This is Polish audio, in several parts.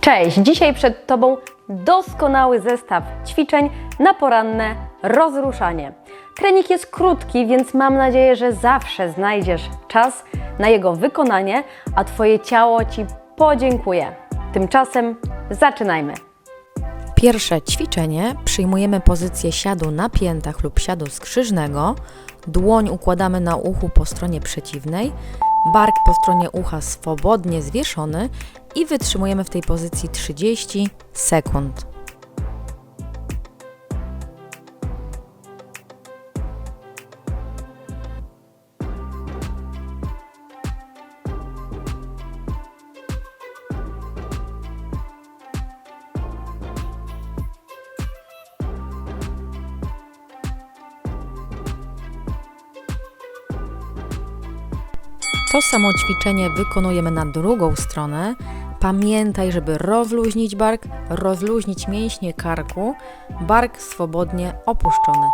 Cześć! Dzisiaj przed Tobą doskonały zestaw ćwiczeń na poranne rozruszanie. Trening jest krótki, więc mam nadzieję, że zawsze znajdziesz czas na jego wykonanie, a Twoje ciało Ci podziękuje. Tymczasem zaczynajmy! Pierwsze ćwiczenie przyjmujemy pozycję siadu na piętach lub siadu skrzyżnego. Dłoń układamy na uchu po stronie przeciwnej, bark po stronie ucha swobodnie zwieszony i wytrzymujemy w tej pozycji 30 sekund. To samo ćwiczenie wykonujemy na drugą stronę. Pamiętaj, żeby rozluźnić bark, rozluźnić mięśnie karku, bark swobodnie opuszczony.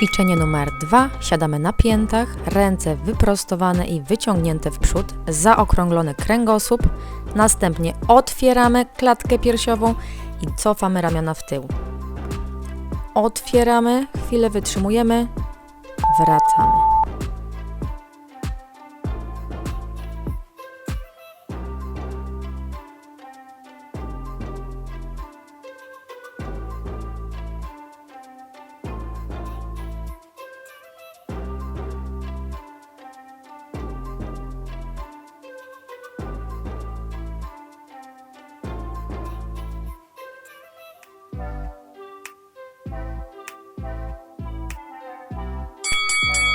Ćwiczenie numer dwa. Siadamy na piętach, ręce wyprostowane i wyciągnięte w przód, zaokrąglony kręgosłup. Następnie otwieramy klatkę piersiową i cofamy ramiona w tył. Otwieramy, chwilę wytrzymujemy, wracamy.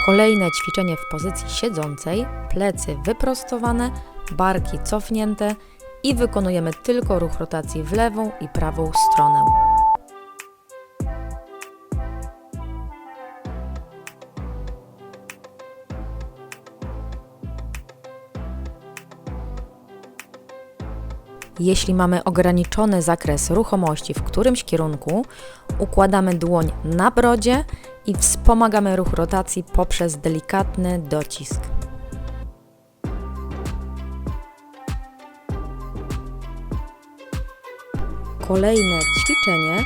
Kolejne ćwiczenie w pozycji siedzącej, plecy wyprostowane, barki cofnięte i wykonujemy tylko ruch rotacji w lewą i prawą stronę. Jeśli mamy ograniczony zakres ruchomości w którymś kierunku, układamy dłoń na brodzie i wspomagamy ruch rotacji poprzez delikatny docisk. Kolejne ćwiczenie.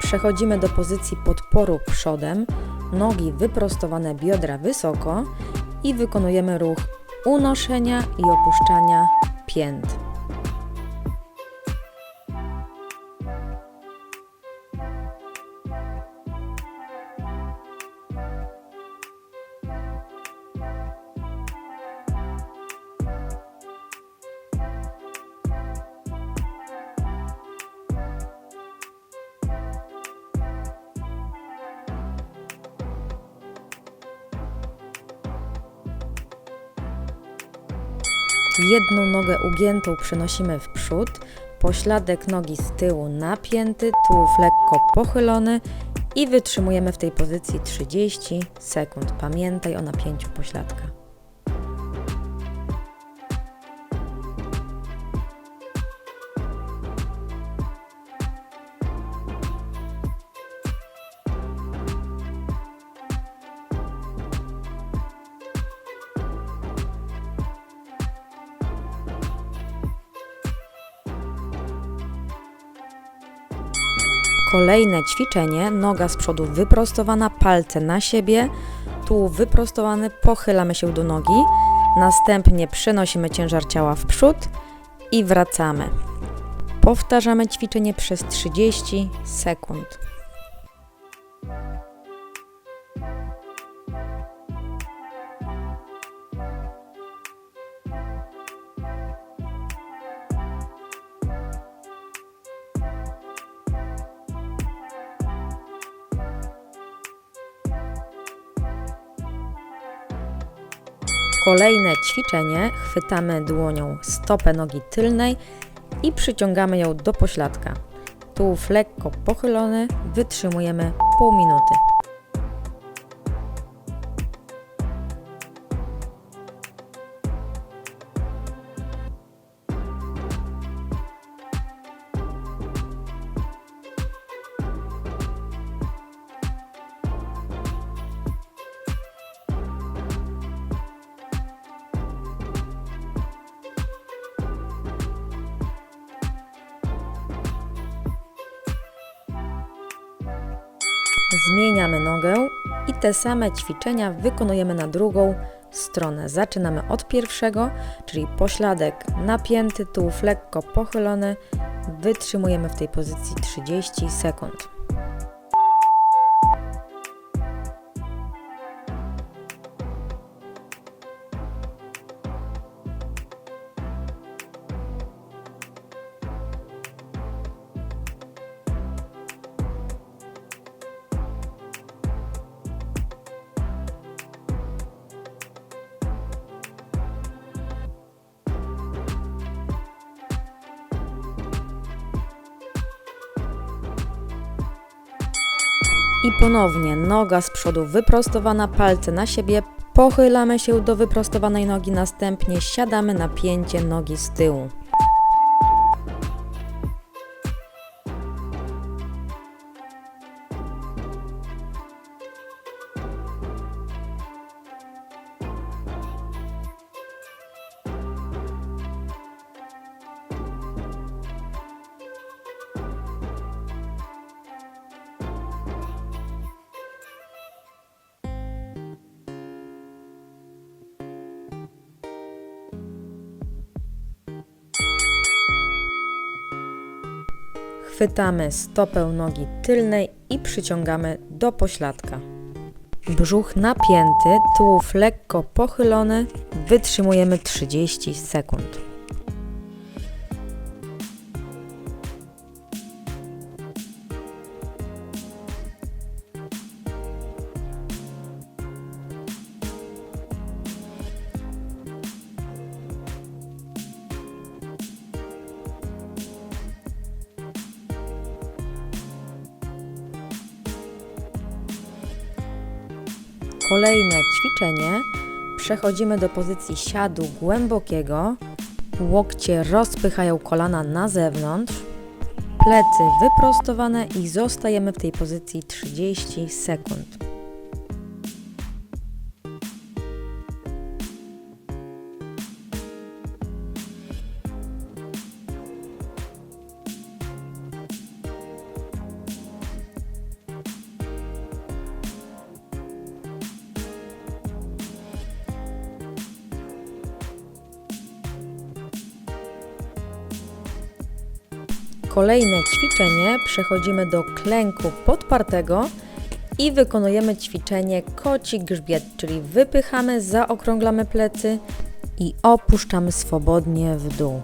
Przechodzimy do pozycji podporu przodem, nogi wyprostowane, biodra wysoko i wykonujemy ruch unoszenia i opuszczania pięt. Jedną nogę ugiętą przenosimy w przód, pośladek nogi z tyłu napięty, tułów lekko pochylony i wytrzymujemy w tej pozycji 30 sekund. Pamiętaj o napięciu pośladka. Kolejne ćwiczenie, noga z przodu wyprostowana, palce na siebie, tułów wyprostowany, pochylamy się do nogi, następnie przenosimy ciężar ciała w przód i wracamy. Powtarzamy ćwiczenie przez 30 sekund. Kolejne ćwiczenie. Chwytamy dłonią stopę nogi tylnej, i przyciągamy ją do pośladka. Tułów lekko pochylony, wytrzymujemy pół minuty. Zmieniamy nogę i te same ćwiczenia wykonujemy na drugą stronę. Zaczynamy od pierwszego, czyli pośladek napięty, tułów lekko pochylony. Wytrzymujemy w tej pozycji 30 sekund. I ponownie noga z przodu wyprostowana, palce na siebie, pochylamy się do wyprostowanej nogi, następnie siadamy na pięcie nogi z tyłu. Chwytamy stopę nogi tylnej i przyciągamy do pośladka. Brzuch napięty, tułów lekko pochylony, wytrzymujemy 30 sekund. Kolejne ćwiczenie. Przechodzimy do pozycji siadu głębokiego. Łokcie rozpychają kolana na zewnątrz. Plecy wyprostowane i zostajemy w tej pozycji 30 sekund. Kolejne ćwiczenie przechodzimy do klęku podpartego i wykonujemy ćwiczenie koci grzbiet, czyli wypychamy, zaokrąglamy plecy i opuszczamy swobodnie w dół.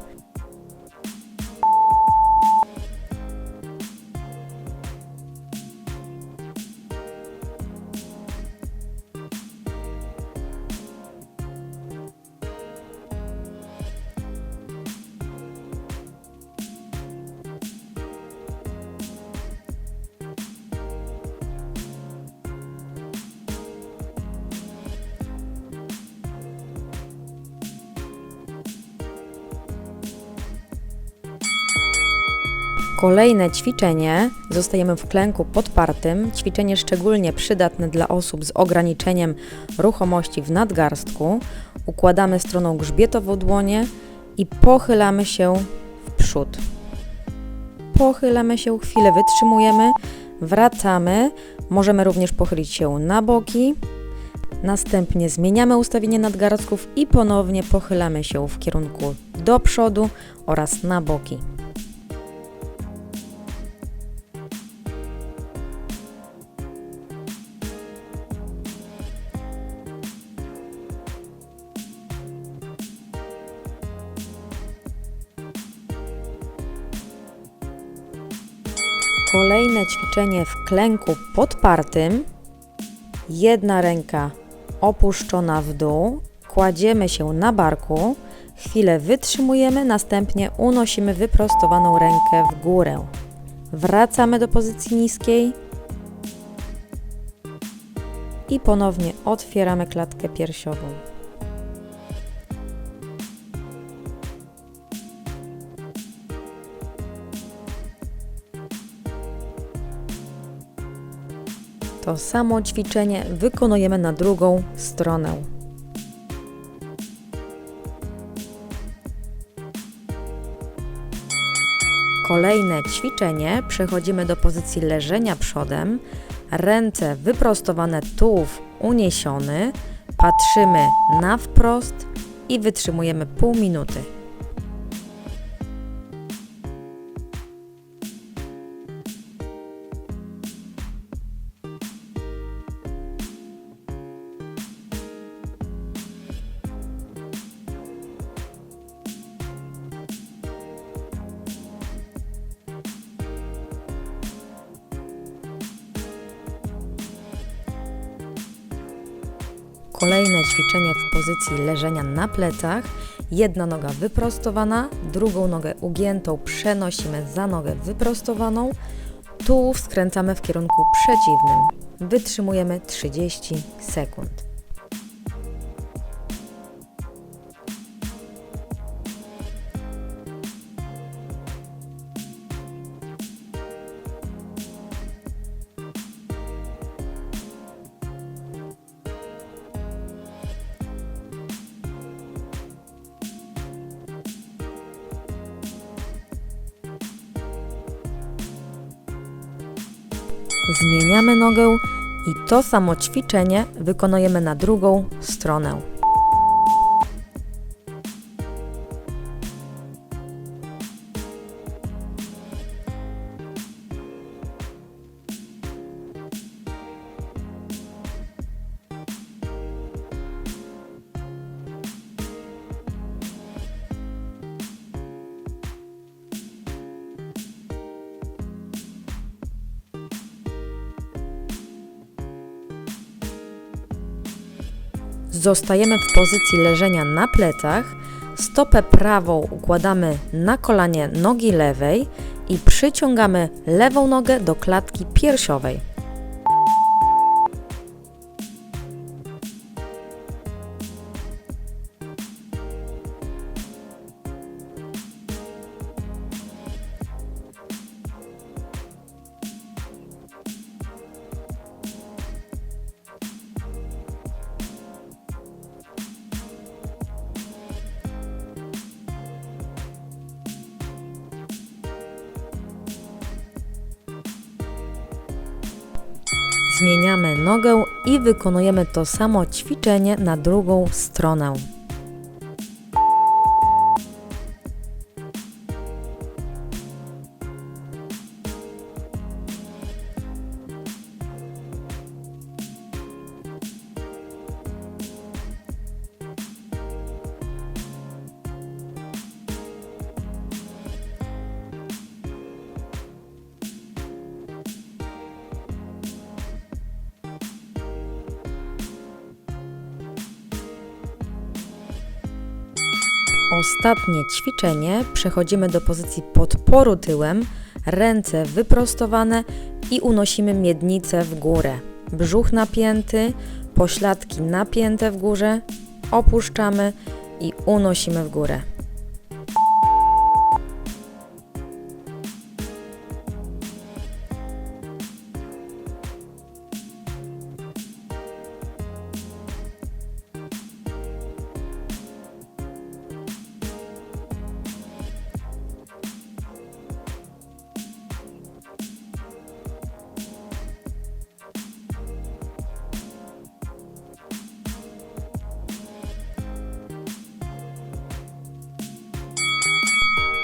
Kolejne ćwiczenie. Zostajemy w klęku podpartym. Ćwiczenie szczególnie przydatne dla osób z ograniczeniem ruchomości w nadgarstku. Układamy stroną grzbietową dłonie i pochylamy się w przód. Pochylamy się, chwilę wytrzymujemy, wracamy. Możemy również pochylić się na boki. Następnie zmieniamy ustawienie nadgarstków i ponownie pochylamy się w kierunku do przodu oraz na boki. Kolejne ćwiczenie w klęku podpartym. Jedna ręka opuszczona w dół. Kładziemy się na barku. Chwilę wytrzymujemy, następnie unosimy wyprostowaną rękę w górę. Wracamy do pozycji niskiej i ponownie otwieramy klatkę piersiową. To samo ćwiczenie wykonujemy na drugą stronę. Kolejne ćwiczenie przechodzimy do pozycji leżenia przodem, ręce wyprostowane, tułów uniesiony, patrzymy na wprost i wytrzymujemy pół minuty. Kolejne ćwiczenie w pozycji leżenia na plecach. Jedna noga wyprostowana, drugą nogę ugiętą przenosimy za nogę wyprostowaną. Tułów skręcamy w kierunku przeciwnym. Wytrzymujemy 30 sekund. Zmieniamy nogę i to samo ćwiczenie wykonujemy na drugą stronę. Zostajemy w pozycji leżenia na plecach. Stopę prawą układamy na kolanie nogi lewej i przyciągamy lewą nogę do klatki piersiowej. Zmieniamy nogę i wykonujemy to samo ćwiczenie na drugą stronę. Ostatnie ćwiczenie przechodzimy do pozycji podporu tyłem, ręce wyprostowane i unosimy miednicę w górę. Brzuch napięty, pośladki napięte w górze, opuszczamy i unosimy w górę.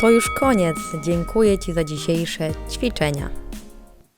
To już koniec. Dziękuję Ci za dzisiejsze ćwiczenia.